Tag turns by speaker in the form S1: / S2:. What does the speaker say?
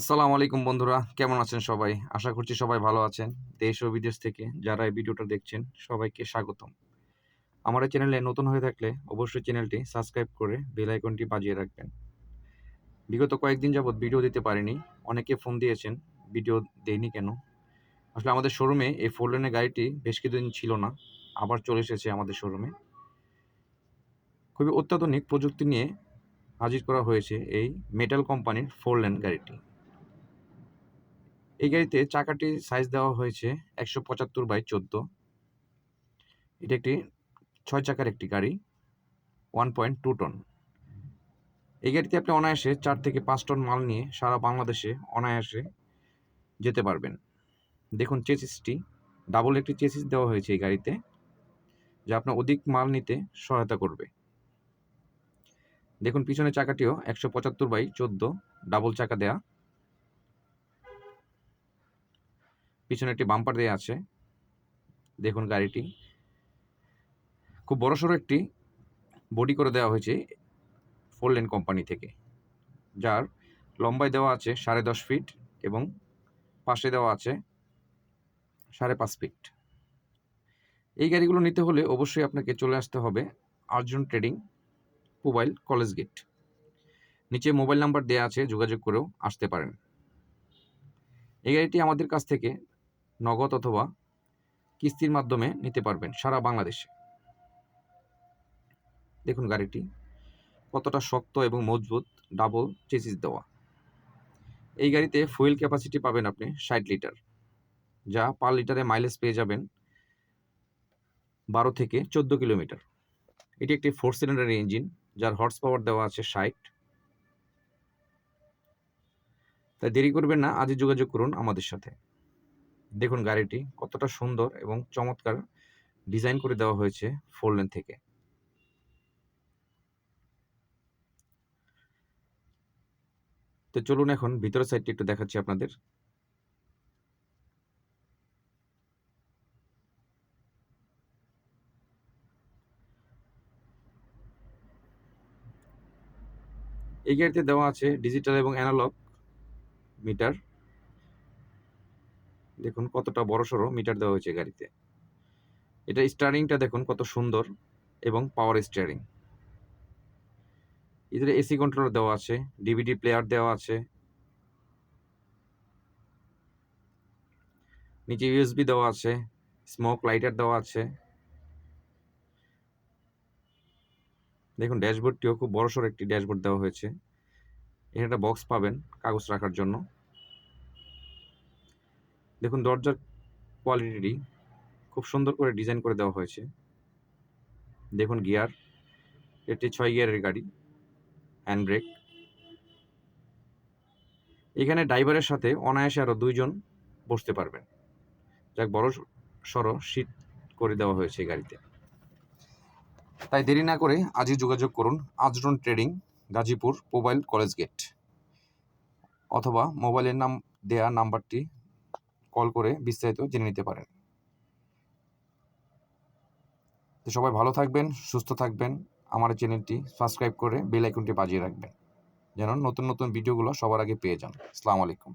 S1: আসসালামু আলাইকুম বন্ধুরা, কেমন আছেন সবাই? আশা করছি সবাই ভালো আছেন। দেশ ও বিদেশ থেকে যারা এই ভিডিওটা দেখছেন, সবাইকে স্বাগতম। আমার এই চ্যানেলে নতুন হয়ে থাকলে অবশ্যই চ্যানেলটি সাবস্ক্রাইব করে বেল আইকনটি বাজিয়ে রাখবেন। বিগত কয়েকদিন যাবৎ ভিডিও দিতে পারিনি, অনেকে ফোন দিয়েছেন, ভিডিও দেইনি কেন? আসলে আমাদের শোরুমে এই ফোর লেনের গাড়িটি বেশ কিছুদিন ছিল না, আবার চলে এসেছে আমাদের শোরুমে। খুবই অত্যাধুনিক প্রযুক্তি নিয়ে হাজির করা হয়েছে এই মেটাল কোম্পানির ফোর লেন গাড়িটি। এই গাড়িতে চাকাটি সাইজ দেওয়া হয়েছে একশো পঁচাত্তর বাই চোদ্দ। এটা একটি ছয় চাকার একটি গাড়ি ওয়ান পয়েন্ট টু টন এই গাড়িতে আপনি অনায়াসে চার থেকে পাঁচ টন মাল নিয়ে সারা বাংলাদেশে অনায়াসে যেতে পারবেন। দেখুন চেসিসটি ডাবল একটি চেসিস দেওয়া হয়েছে এই গাড়িতে, যা আপনার অধিক মাল নিতে সহায়তা করবে। দেখুন পিছনের চাকাটিও একশো পঁচাত্তর বাই চোদ্দ ডাবল চাকা দেয়া। পিছনে একটি বাম্পার দেওয়া আছে। দেখুন গাড়িটি। খুব বড়সড় একটি বডি করে দেওয়া হয়েছে ফোর লেন কোম্পানি থেকে। যার লম্বায় দেওয়া আছে সাড়ে দশ ফিট এবং পাশে দেওয়া আছে সাড়ে পাঁচ ফিট এই গাড়িগুলো নিতে হলে অবশ্যই আপনাকে চলে আসতে হবে Arjun trading mobile college gate নিচে মোবাইল নাম্বার দেওয়া আছে, যোগাযোগ করেও আসতে পারেন। এই গাড়িটি আমাদের কাছ থেকে নগদ অথবা কিস্তির মাধ্যমে নিতে পারবেন সারা বাংলাদেশে। দেখুন গাড়িটি, কতটা শক্ত এবং মজবুত ডাবল চেসিস দেওয়া। এই গাড়িতে ফুয়েল ক্যাপাসিটি পাবেন আপনি ষাট লিটার, যা পার লিটারে মাইলেজ পেয়ে যাবেন বারো থেকে চোদ্দ কিলোমিটার। এটি একটি ফোর সিলিন্ডার ইঞ্জিন যার হর্স পাওয়ার দেওয়া আছে ষাট। তাই দেরি করবেন না, আজই যোগাযোগ করুন আমাদের সাথে। দেখুন গাড়িটি কতটা সুন্দর এবং চমৎকার ডিজাইন করে দেওয়া হয়েছে ফোর লেন থেকে। তো চলুন এখন ভিতরের সাইডটি একটু দেখাচ্ছি আপনাদের। এই গাড়িতে দেওয়া আছে ডিজিটাল এবং অ্যানালগ মিটার দেখুন কতটা বড় সড়ো মিটার দেওয়া হয়েছে গাড়িতে। এটা স্টারিংটা দেখুন কত সুন্দর এবং পাওয়ার স্টিয়ারিং এদের এসি কন্ট্রোলার দেওয়া আছে ডিভিডি প্লেয়ার দেওয়া আছে। নিচে ইউএসবি দেওয়া আছে স্মোক লাইটার দেওয়া আছে। দেখুন ড্যাশবোর্ডটিও খুব বড়সড় একটি ড্যাশবোর্ড দেওয়া হয়েছে। এখানে একটা বক্স পাবেন কাগজ রাখার জন্য। দেখুন, দরজার কোয়ালিটি খুব সুন্দর করে ডিজাইন করে দেওয়া হয়েছে। দেখুন গিয়ার এটি ছয় গিয়ারের গাড়ি হ্যান্ড ব্রেক এখানে ড্রাইভারের সাথে অনায়াসে আরও দুইজন বসতে পারবেন। যাক, বড় সড়ো সিট করে দেওয়া হয়েছে এই গাড়িতে। তাই দেরি না করে আজই যোগাযোগ করুন আজরন trading, Gazipur mobile college gate. অথবা মোবাইলের নাম দেয়া নাম্বারটি কল করে বিস্তারিত জেনে নিতে পারেন। তো সবাই ভালো থাকবেন, সুস্থ থাকবেন। আমার চ্যানেলটি সাবস্ক্রাইব করে বেল আইকনটি বাজিয়ে রাখবেন। যেন নতুন নতুন ভিডিওগুলো সবার আগে পেয়ে যান। আসসালামু আলাইকুম।